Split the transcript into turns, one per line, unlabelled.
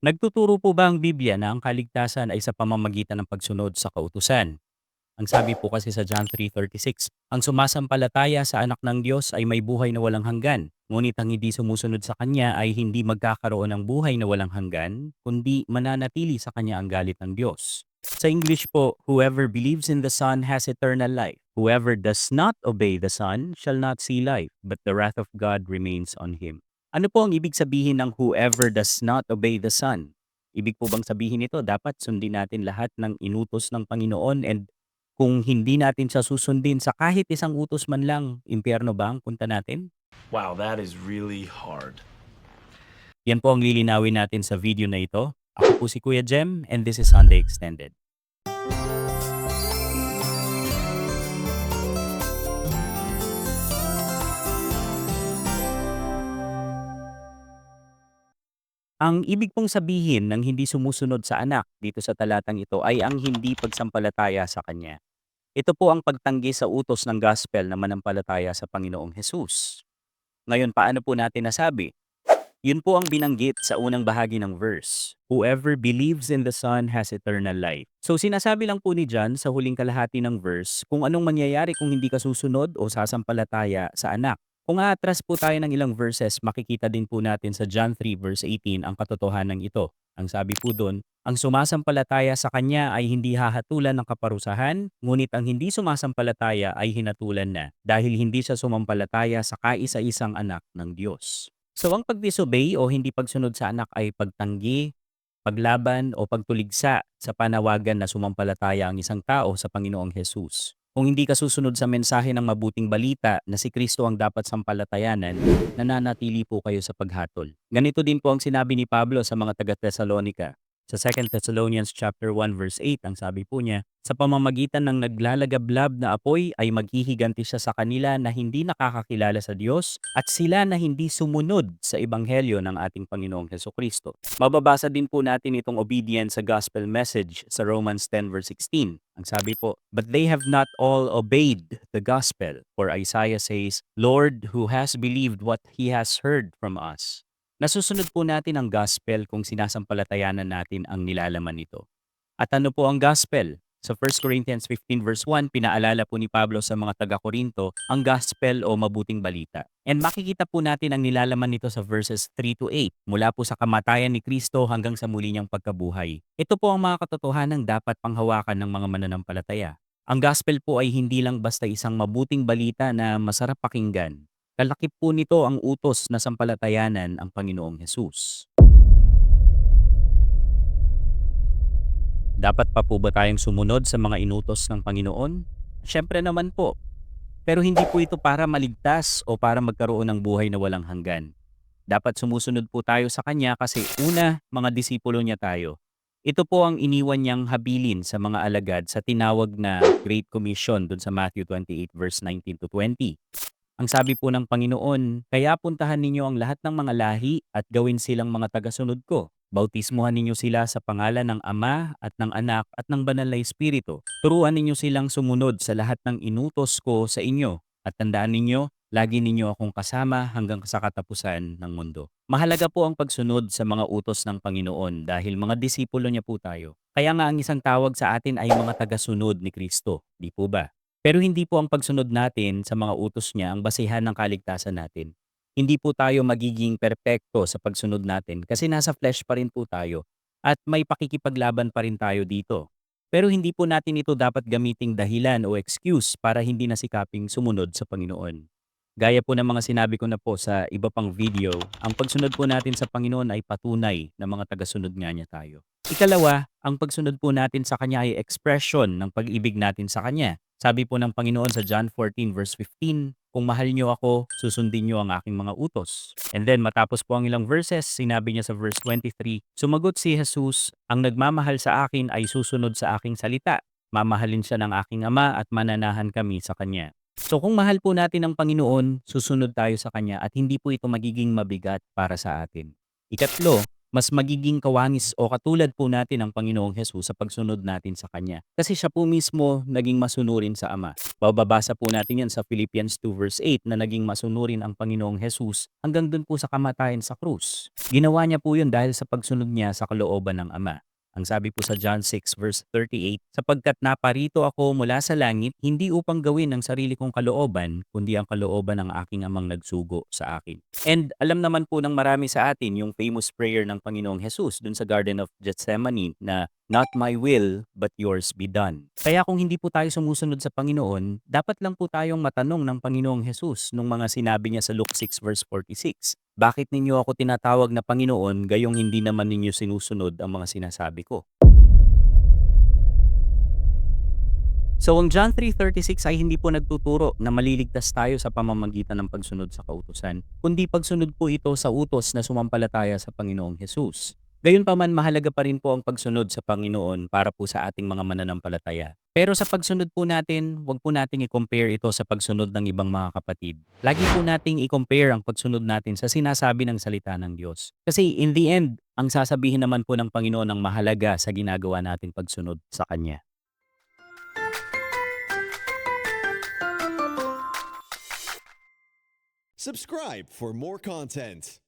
Nagtuturo po ba ang Biblia na ang kaligtasan ay sa pamamagitan ng pagsunod sa kautusan? Ang sabi po kasi sa John 3.36, ang sumasampalataya sa anak ng Diyos ay may buhay na walang hanggan. Ngunit ang hindi sumusunod sa Kanya ay hindi magkakaroon ng buhay na walang hanggan, kundi mananatili sa Kanya ang galit ng Diyos. Sa English po, whoever believes in the Son has eternal life. Whoever does not obey the Son shall not see life, but the wrath of God remains on him. Ano po ang ibig sabihin ng whoever does not obey the Son? Ibig po bang sabihin nito, dapat sundin natin lahat ng inutos ng Panginoon and kung hindi natin siya susundin sa kahit isang utos man lang, impyerno ba ang punta natin?
Wow, that is really hard.
Yan po ang lilinawin natin sa video na ito. Ako po si Kuya Jem and this is Sunday Extended. Ang ibig pong sabihin ng hindi sumusunod sa anak dito sa talatang ito ay ang hindi pagsampalataya sa kanya. Ito po ang pagtanggi sa utos ng gospel na manampalataya sa Panginoong Hesus. Ngayon, paano po natin nasabi? Yun po ang binanggit sa unang bahagi ng verse. Whoever believes in the Son has eternal life. So sinasabi lang po ni John sa huling kalahati ng verse kung anong mangyayari kung hindi ka susunod o sasampalataya sa anak. Kung aatras po tayo ng ilang verses, makikita din po natin sa John 3 verse 18 ang katotohanan ito. Ang sabi po doon, ang sumasampalataya sa Kanya ay hindi hahatulan ng kaparusahan, ngunit ang hindi sumasampalataya ay hinatulan na dahil hindi siya sumampalataya sa kaisa-isang anak ng Diyos. So ang pagdisobey o hindi pagsunod sa anak ay pagtanggi, paglaban o pagtuligsa sa panawagan na sumampalataya ang isang tao sa Panginoong Hesus. Kung hindi ka susunod sa mensahe ng mabuting balita na si Kristo ang dapat sampalatayanan, nananatili po kayo sa paghatol. Ganito din po ang sinabi ni Pablo sa mga taga-Thessalonica. Sa 2 Thessalonians chapter 1 verse 8, ang sabi po niya, sa pamamagitan ng naglalagablab na apoy ay maghihiganti siya sa kanila na hindi nakakakilala sa Diyos at sila na hindi sumunod sa ebanghelyo ng ating Panginoong Heso Kristo. Mababasa din po natin itong obedience sa gospel message sa Romans 10 verse 16. Ang sabi po, But they have not all obeyed the gospel. For Isaiah says, Lord, who has believed what he has heard from us? Nasusunod po natin ang gospel kung sinasampalatayanan natin ang nilalaman nito. At ano po ang gospel? Sa 1 Corinthians 15 verse 1, pinaalala po ni Pablo sa mga taga-Korinto ang gospel o mabuting balita. And makikita po natin ang nilalaman nito sa verses 3 to 8, mula po sa kamatayan ni Kristo hanggang sa muli niyang pagkabuhay. Ito po ang mga katotohanan dapat panghawakan ng mga mananampalataya. Ang gospel po ay hindi lang basta isang mabuting balita na masarap pakinggan. Kalakip po nito ang utos na sampalatayanan ang Panginoong Hesus. Dapat pa po ba tayong sumunod sa mga inutos ng Panginoon? Siyempre naman po. Pero hindi po ito para maligtas o para magkaroon ng buhay na walang hanggan. Dapat sumusunod po tayo sa Kanya kasi una, mga disipulo niya tayo. Ito po ang iniwan niyang habilin sa mga alagad sa tinawag na Great Commission dun sa Matthew 28 verse 19 to 20. Ang sabi po ng Panginoon, kaya puntahan ninyo ang lahat ng mga lahi at gawin silang mga tagasunod ko. Bautismuhan ninyo sila sa pangalan ng Ama at ng Anak at ng Banal na Espiritu. Turuan ninyo silang sumunod sa lahat ng inutos ko sa inyo. At tandaan ninyo, lagi ninyo akong kasama hanggang sa katapusan ng mundo. Mahalaga po ang pagsunod sa mga utos ng Panginoon dahil mga disipulo niya po tayo. Kaya nga ang isang tawag sa atin ay mga tagasunod ni Kristo. Di po ba? Pero hindi po ang pagsunod natin sa mga utos niya ang basehan ng kaligtasan natin. Hindi po tayo magiging perpekto sa pagsunod natin kasi nasa flesh pa rin po tayo at may pakikipaglaban pa rin tayo dito. Pero hindi po natin ito dapat gamiting dahilan o excuse para hindi nasikaping sumunod sa Panginoon. Gaya po ng mga sinabi ko na po sa iba pang video, ang pagsunod po natin sa Panginoon ay patunay na mga tagasunod nga niya tayo. Ikalawa, ang pagsunod po natin sa Kanya ay expression ng pag-ibig natin sa Kanya. Sabi po ng Panginoon sa John 14 verse 15, Kung mahal niyo ako, susundin niyo ang aking mga utos. And then matapos po ang ilang verses, sinabi niya sa verse 23, Sumagot si Jesus, Ang nagmamahal sa akin ay susunod sa aking salita. Mamahalin siya ng aking ama at mananahan kami sa kanya. So kung mahal po natin ang Panginoon, susunod tayo sa Kanya at hindi po ito magiging mabigat para sa atin. Ikatlo, mas magiging kawangis o katulad po natin ang Panginoong Hesus sa pagsunod natin sa Kanya. Kasi siya po mismo naging masunurin sa Ama. Bababasa po natin yan sa Philippians 2 verse 8 na naging masunurin ang Panginoong Hesus hanggang dun po sa kamatayan sa krus. Ginawa niya po yun dahil sa pagsunod niya sa kalooban ng Ama. Ang sabi po sa John 6 verse 38, sapagkat naparito ako mula sa langit, hindi upang gawin ang sarili kong kalooban, kundi ang kalooban ng aking amang nagsugo sa akin. And alam naman po ng marami sa atin yung famous prayer ng Panginoong Jesus dun sa Garden of Gethsemane na Not my will, but yours be done. Kaya kung hindi po tayo sumusunod sa Panginoon, dapat lang po tayong matanong ng Panginoong Jesus nung mga sinabi niya sa Luke 6 verse 46. Bakit ninyo ako tinatawag na Panginoon gayong hindi naman ninyo sinusunod ang mga sinasabi ko? So ang John 3.36 ay hindi po nagtuturo na maliligtas tayo sa pamamagitan ng pagsunod sa kautusan, kundi pagsunod po ito sa utos na sumampalataya sa Panginoong Jesus. Gayunpaman mahalaga pa rin po ang pagsunod sa Panginoon para po sa ating mga mananampalataya. Pero sa pagsunod po natin, huwag po nating i-compare ito sa pagsunod ng ibang mga kapatid. Lagi po nating i-compare ang pagsunod natin sa sinasabi ng salita ng Diyos. Kasi in the end, ang sasabihin naman po ng Panginoon ang mahalaga sa ginagawa nating pagsunod sa Kanya.
Subscribe for more content.